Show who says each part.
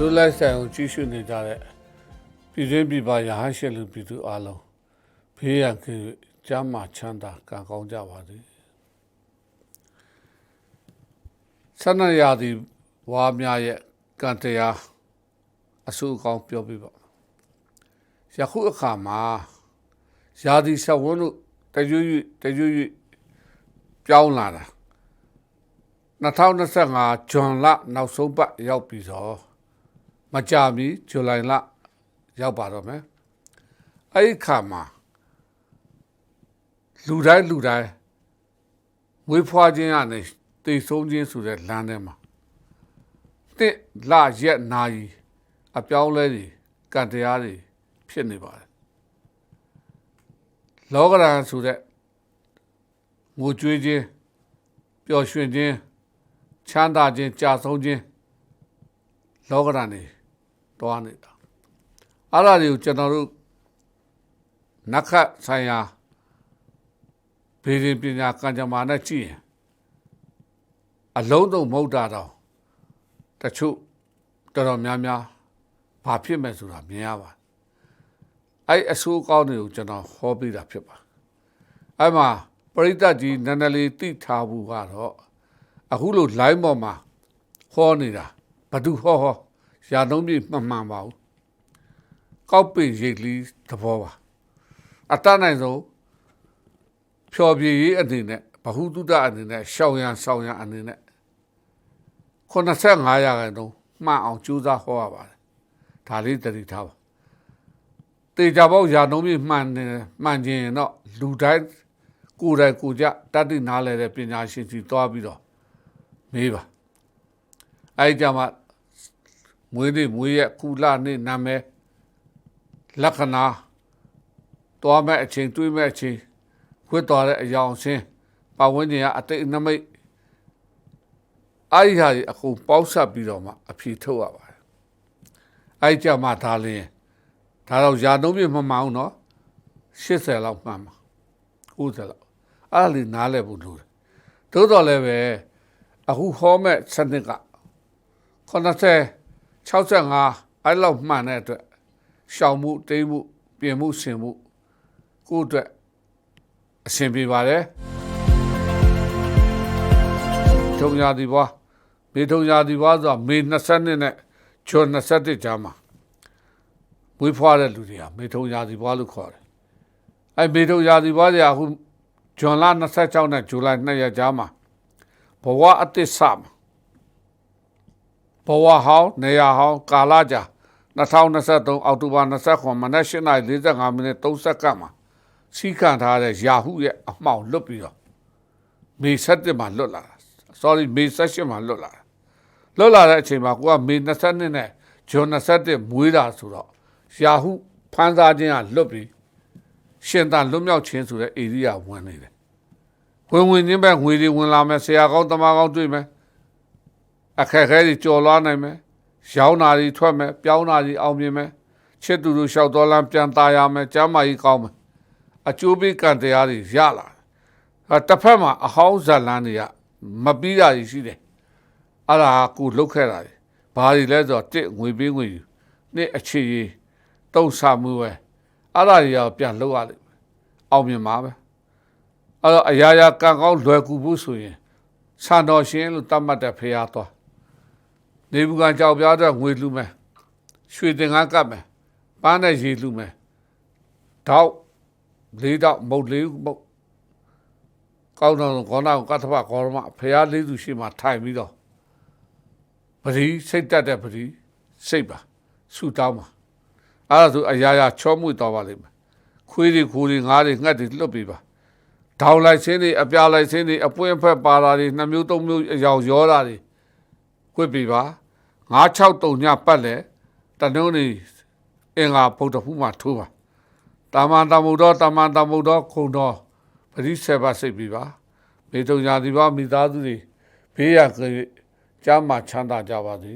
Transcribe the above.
Speaker 1: လူလိုက်ဆိုင်ကိုကြီးစုနေကြတဲ့ပြည်တွင်းပြည်ပရဟန်းရှင်လူပြည်သူအလုံးဖေးရန်ကကျမ်းမာချမ်းသာကံကောင်းကြပါစေဆန္ဒရာဒီဝါများရဲ့ကံတရားအဆူအကောင်းပြောပြပါယခုအခါမှာရာဒီဆက်ဝန်းတို့တရွရွတရွရွပြောင်းလာတာ2025ဇွန်လနောက်ဆုံးပတ်ရောက်ပြီဆို မကြမီဇူလိုင်လရောက်ပါတော့မယ်အဲ့ဒီခါမှာလူတိုင်းလူတိုင်းဝေးဖွားခြင်းကနေတည်ဆုံးခြင်းဆိုတဲ့လမ်းထဲမှာတစ်လရက်နာရီအပြောင်းလဲတွေကံတရားတွေဖြစ်နေပါတယ်လောကရန်ဆိုတဲ့ငိုကြွေးခြင်းပျော်ရွှင်ခြင်းချမ်းသာခြင်းကြာဆုံးခြင်းလောကရန်တွေ တွားနေတာအဲ့ဒါတွေကိုကျွန်တော်တို့နက္ခတ်ဆိုင်ရာဘေးရင်ပညာကံကြမ္မာနဲ့ကြည့်ရင်အလုံးစုံမဟုတ်တာတော့တချို့တော်တော်များများဘာဖြစ်မဲ့ဆိုတာမြင်ရပါအဲ့အဆိုးကောင်းတွေကိုကျွန်တော်ဟောပြတာဖြစ်ပါအဲ့မှာပရိသတ်ကြီးနန္ဒလီတိထားဘူးကတော့အခုလို့ line ပေါ်မှာဟောနေတာဘသူဟောဟော ရာသုံးပြမှန်မှန်ပါဘူးကောက်ပင်ရိတ်လီသဘောပါအတတ်နိုင်ဆုံးဖြော်ပြရေးအနေနဲ့ဘဟုတုတအနေနဲ့ရှောင်ရန်ဆောင်ရန်အနေနဲ့85ရာခိုင်နှုန်းမှန်အောင်ကြိုးစားဟောရပါတယ်ဒါလေးတတိထားပါတေချာပေါက်ရာနှုံးပြမှန်တယ်မှန်ခြင်းတော့လူတိုင်းကိုယ်တိုင်ကိုယ်ကြတတ်သိနားလဲတဲ့ပညာရှင်စီသွားပြီးတော့မေးပါအဲ့ကြမှာ မွေးနေ့မွေးရက်ကုလနေ့နာမည်လက္ခဏာတွားမဲ့အချိန်တွေးမဲ့အချိန်ခွတ်တော်တဲ့အယောင်ဆင်းပတ်ဝန်းကျင်ကအတိတ်နမိတ်အဲ့ဒီဟာကြီးအခုပေါက်ဆက်ပြီးတော့မှအဖြေထုတ်ရပါတယ်အဲ့ကြမှာဒါလင်းဒါတော့ယာနှုံးပြမမှန်အောင်နော်80လောက်မှန်ပါ90လောက်အဲ့ဒါလေးနားလဲဖို့လိုတယ်သို့တော်လည်းပဲအခုဟောမဲ့စနစ်က90 65အဲ့လောက်မှန်တဲ့အတွက်ရှောင်မှုတိမ်မှုပြင်မှုဆင်မှုကိုယ့်အတွက်အဆင်ပြေပါတယ်ထုံညာဒီဘွားမေထုံညာဒီဘွားဆိုတာမေ20နှစ်နဲ့ဂျွန်21ကြားမှာမွေးဖွားတဲ့လူတွေဟာမေထုံညာဒီဘွားလို့ခေါ်တယ်အဲမေထုံညာဒီဘွားတွေအခုဂျွန်လ26နဲ့ဇူလိုင်2ရက်ကြားမှာဘဝအတ္တဆမှာ ဘဝဟောင်းနေရာဟောင်းကာလကြာ2023အောက်တိုဘာ29မနက်8:45မိနစ်30စက္ကန့်မှာစီးခံထားတဲ့ယာဟုရဲ့အမှောင်လွတ်ပြီးတော့မေ7မှာလွတ်လာတာ sorry မေ7မှာလွတ်လာတာလွတ်လာတဲ့အချိန်မှာကိုကမေ22နဲ့ဂျွန်21မွေးတာဆိုတော့ယာဟုဖန်စားခြင်းကလွတ်ပြီးရှင်သာလွတ်မြောက်ခြင်းဆိုတဲ့ဧရိယာဝင်နေတယ်ဝင်ဝင်ချင်းပဲငွေတွေဝင်လာမယ်ဆရာကောင်းတမကောင်းတွေ့မယ် အခက်အခဲတွေကြော်လွားနိုင်မယ်ရောင်းတာတွေထွက်မယ်ပြောင်းတာတွေအောင်မြင်မယ်ချစ်သူတို့လျှောက်တော်လမ်းပြန်ตายရမယ်ကျမ်းမာရေးကောင်းမယ်အကျိုးပေးကံတရားတွေရလာတယ်တစ်ဖက်မှာအဟောင်းဇလန်းတွေကမပြီးတာရှိတယ်အဲ့ဒါကိုလုတ်ခဲ့တာတွေဘာတွေလဲဆိုတော့တစ်ငွေပေးငွေယူနှစ်အခြေရေးတုံးဆမှုပဲအဲ့ဒါတွေရောပြန်လုတ်ရလိမ့်မယ်အောင်မြင်ပါပဲအဲ့တော့အရာရာကံကောင်းလွယ်ကူဖို့ဆိုရင်ဆန်တော်ရှင်လို့တတ်မှတ်တဲ့ဖရာသွား နေဘူးကကြောက်ပြားတဲ့ငွေလူမယ်ရွှေတင်ကားကပ်မယ်ပန်းနဲ့ရေလူမယ်တောက်လေးတော့မုတ်လေးမုတ်ကောင်းတော့ခေါနာကတ္တဖကောရမဖရာလေးသူရှိမှထိုင်ပြီးတော့ပရိစိတ်တက်တဲ့ပရိစိတ်ပါဆူတောင်းပါအဲ့ဒါဆိုအရာရာချောမှုတော်ပါလိမ့်မယ်ခွေးတွေခိုးတွေငါးတွေငှက်တွေလွတ်ပြီးပါဒေါင်လိုက်ခြင်းတွေအပြာလိုက်ခြင်းတွေအပွင့်ဖက်ပါတာတွေနှမျိုးသုံးမျိုးအယောင်ရောတာတွေ ခွေ့ပြီးပါ963ညပတ်လဲတနှုံးနေအင်္ဂါဗုဒ္ဓဖူးမှာထိုးပါတာမန်တမုဒ္ဒောတာမန်တမုဒ္ဒောခုံတော်ပရိဆေဘစိတ်ပြီးပါမေတုံညာဒီပါမိသားစုတွေဘေးရကကြားမှာချမ်းသာကြပါစေ